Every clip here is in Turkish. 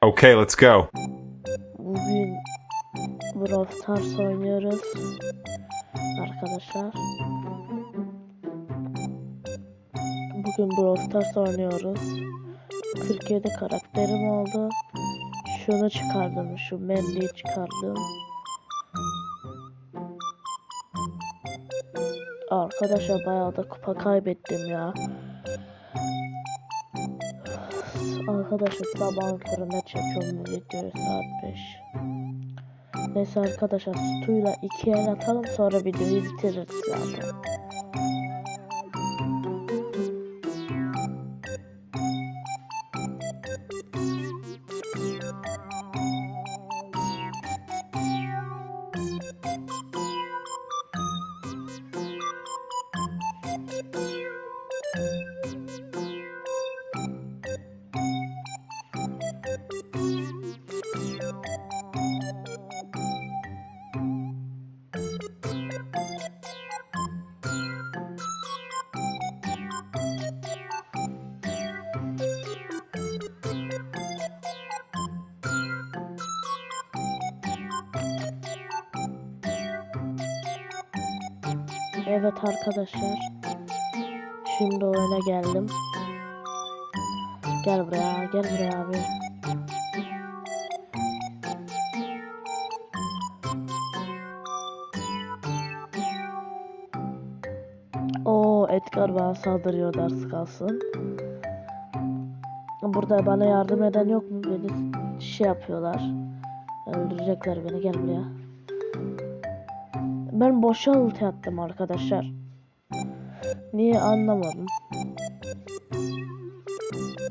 Okay, let's go. Bugün Brawl Stars oynuyoruz. Arkadaşlar. Bugün Brawl Stars oynuyoruz. 47 karakterim oldu. Şunu çıkardım. Şu Mendy'yi çıkardım. Arkadaşlar bayağı da kupa kaybettim ya. Arkadaşlar sabahın köründe çekiyorum bu videoyu saat 5. Neyse arkadaşlar Stu'yla iki el atalım sonra videoyu bitiririz zaten. Evet arkadaşlar. Şimdi oyuna geldim. Gel buraya, gel buraya abi. Oo Edgar bana saldırıyor ders kalsın. Burada bana yardım eden yok mu? Beni şey yapıyorlar. Öldürecekler beni gel buraya. Ben boşa ulti attım arkadaşlar. Niye anlamadım.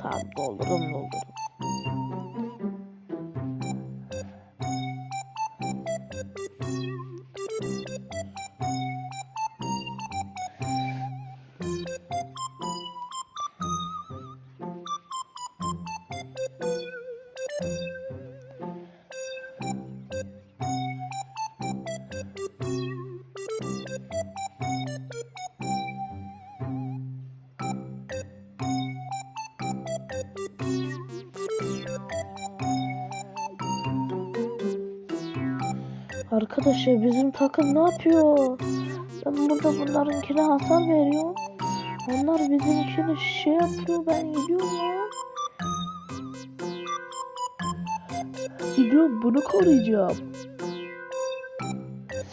Tamam doldurdum doldurdum. Arkadaşlar bizim takım ne yapıyor? Ben burada bunlarınkine hasar veriyorum. Onlar bizimkini şey yapıyor ben gidiyorum ya. Gidiyorum bunu koruyacağım.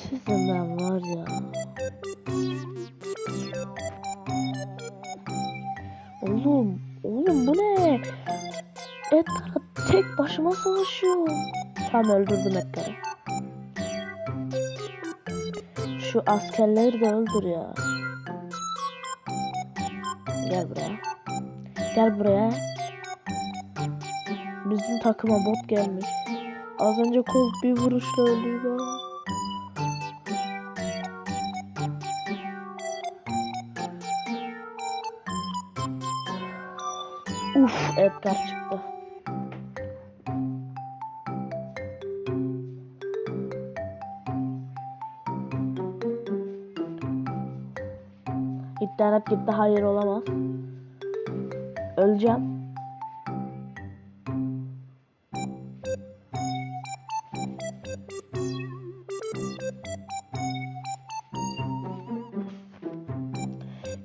Sizin ben var ya. Oğlum, oğlum bu ne? Edgar tek başıma savaşıyor. Tam öldürdüm Edgar'ı. Şu askerleri de öldür ya. Gel buraya. Gel buraya. Bizim takıma bot gelmiş. Az önce Colt bir vuruşla öldürdü Edgar çıktı. İnternet gitti hayır olamaz. Öleceğim.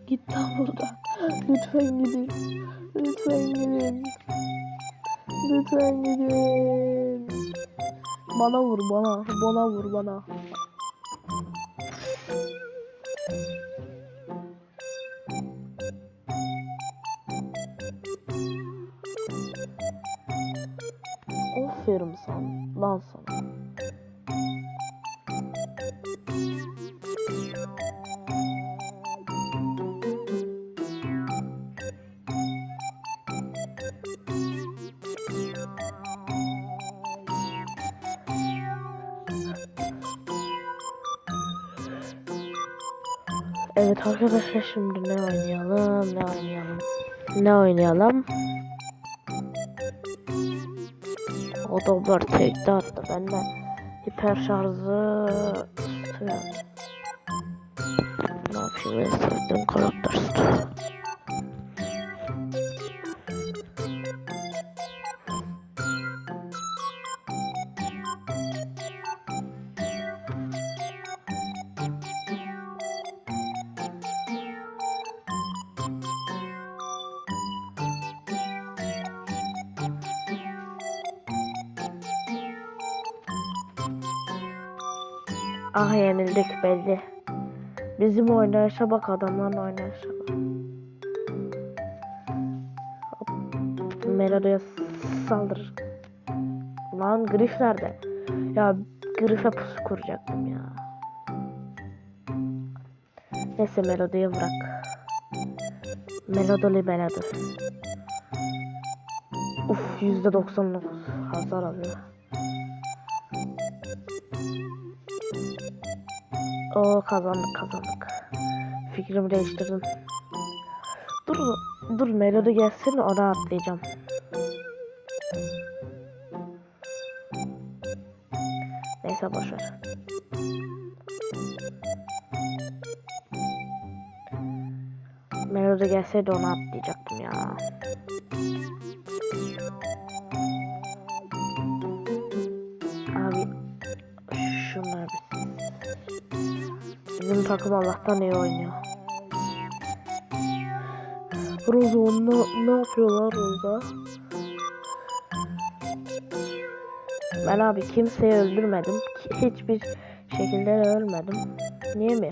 Git lan buradan. Lütfen gidin. Lütfen gidin. Lütfen gidin. Bana vur bana. Bana vur bana. Aferin sana. Lan sana. Evet arkadaşlar şimdi ne oynayalım ne oynayalım? Ne oynayalım? O da tekte attı. Ben de hiper şarjı istiyorum Ne yapayım? En sevdiğim karakter. istiyorum Ah yenildik belli. Bizim oynayışa bak adamların oynayışa bak. Melody'ye saldırır. Lan Griff nerede? Ya Griff'e pusu kuracaktım ya. Neyse Melody'ye bırak. Melodoli melodi. Uf %99 hasar alıyor. O kazandık kazandık. Fikrimi değiştirdim. Dur dur melodi gelsin ona atlayacağım. Neyse boşver. Melodi gelseydi ona atlayacaktım ya. Takım Allah'tan iyi oynuyor. Roza onu ne yapıyorlar Roza? Ben abi kimseyi öldürmedim. Hiçbir şekilde de ölmedim. Niye mi?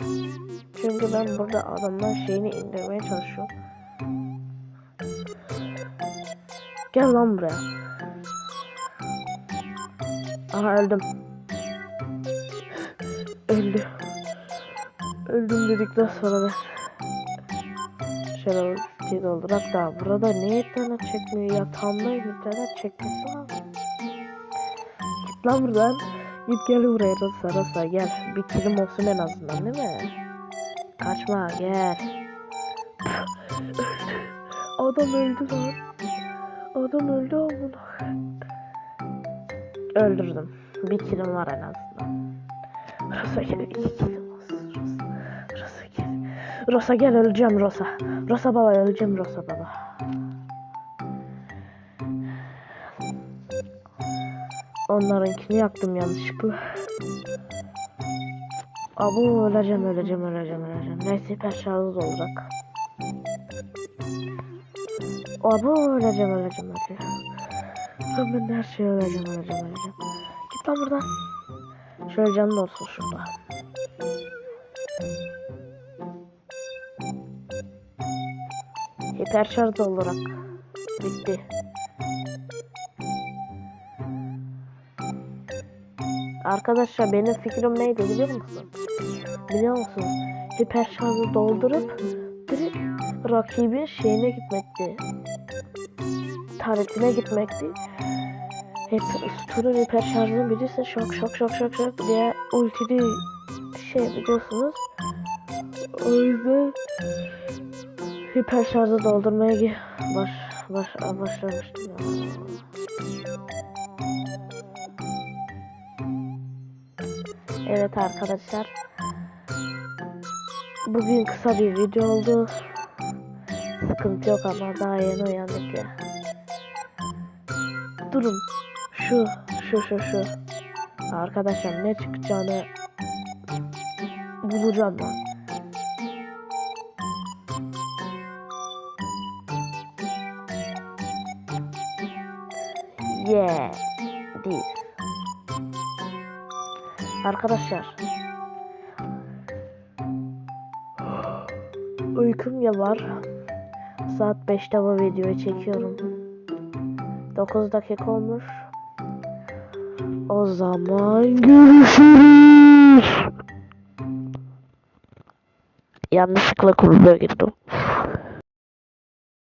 Çünkü ben burada adamdan şeyini indirmeye çalışıyorum. Gel lan buraya. Aha öldüm. Öldü. Öldüm dedikten sonra ben şöyle ultiyi doldurak da burada niye internet çekmiyor yatağımdayım internet çekmesi. Git lan buradan. Git gel buraya Rosa Rosa gel. Bir kilim olsun en azından değil mi? Kaçma gel. Adam öldü lan. Adam öldü amına. Öldürdüm. Bir kilim var en azından. Rosa gel iki kilim Rosa gel öleceğim Rosa. Rosa baba öleceğim Rosa baba. Onlarınkini yaktım yanlışlıkla. Abo öleceğim öleceğim öleceğim öleceğim. Neyse hiper şarjı olacak. Abo öleceğim öleceğim öleceğim. Ben, ben her şeye öleceğim öleceğim öleceğim. Git lan buradan. Şöyle canın olsun şurada. Hiper şarj olarak. Bitti. Arkadaşlar benim fikrim neydi biliyor musun? Biliyor musun? Hiper şarjı doldurup direkt rakibin şeyine gitmekti. Taretine gitmekti. Hep Stur'un hiper şarjını bilirse şok şok şok şok şok diye ultili şey biliyorsunuz. O yüzden hiper şarjı doldurmaya baş, baş, başlamıştım. Evet arkadaşlar. Bugün kısa bir video oldu. Sıkıntı yok ama daha yeni uyandık ya. Durun. Şu, şu, şu, şu. Arkadaşlar ne çıkacağını bulacağım ben. Yeah. This. Arkadaşlar. Uykum ya var. Saat 5'te bu videoyu çekiyorum. 9 dakika olmuş. O zaman görüşürüz. Yanlışlıkla kulübe girdim.